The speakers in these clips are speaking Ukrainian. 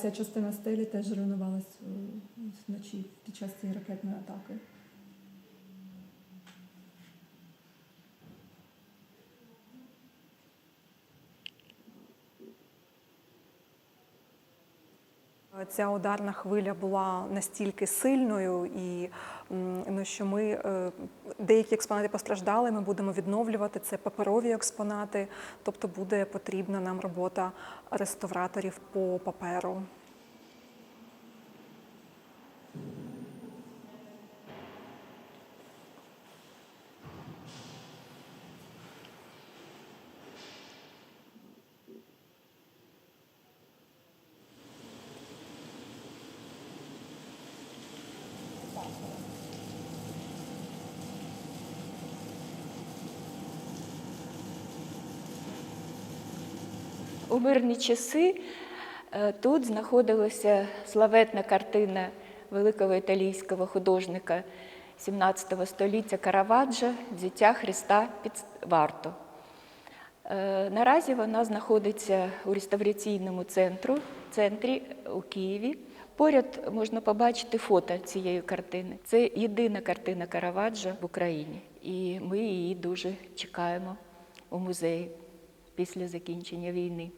Ця частина стелі теж руйнувалась е, вночі під час цієї ракетної атаки. Ця ударна хвиля була настільки сильною, і ну, що ми е, деякі експонати постраждали. Ми будемо відновлювати це паперові експонати, тобто буде потрібна нам робота реставраторів по паперу. У мирні часи е, тут знаходилася славетна картина великого італійського художника 17 століття Караваджо Дитя Христа під варту. Е, Наразі вона знаходиться у реставраційному центру, центрі у Києві. Поряд можна побачити фото цієї картини. Це єдина картина Караваджо в Україні, і ми її дуже чекаємо у музеї після закінчення війни.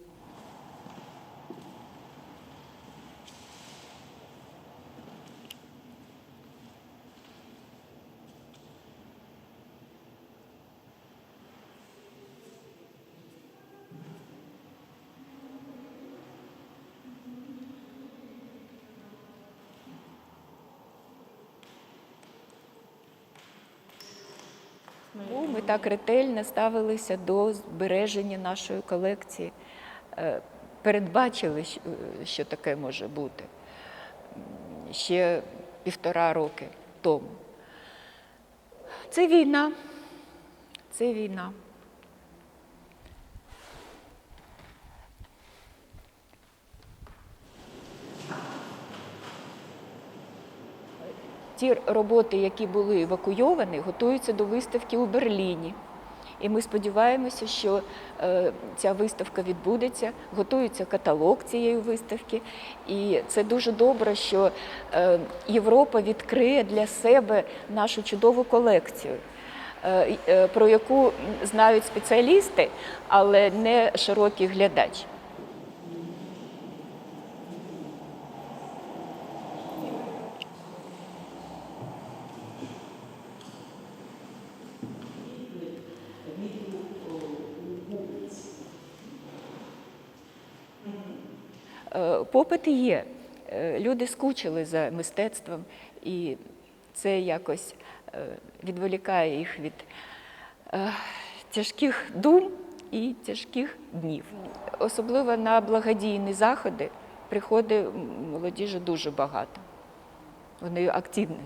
Тому ми так ретельно ставилися до збереження нашої колекції, Е, передбачили, що- що таке може бути ще півтора роки тому. Це війна. Це війна. Ті роботи, які були евакуйовані, готуються до виставки у Берліні. І ми сподіваємося, що е, ця виставка відбудеться, готується каталог цієї виставки. І це дуже добре, що е, Європа відкриє для себе нашу чудову колекцію, е, про яку знають спеціалісти, але не широкий глядач. Попит є. Е, Люди скучили за мистецтвом, і це якось е, відволікає їх від е, тяжких дум і тяжких днів. Особливо на благодійні заходи приходить молодіжі дуже багато. Вони активні.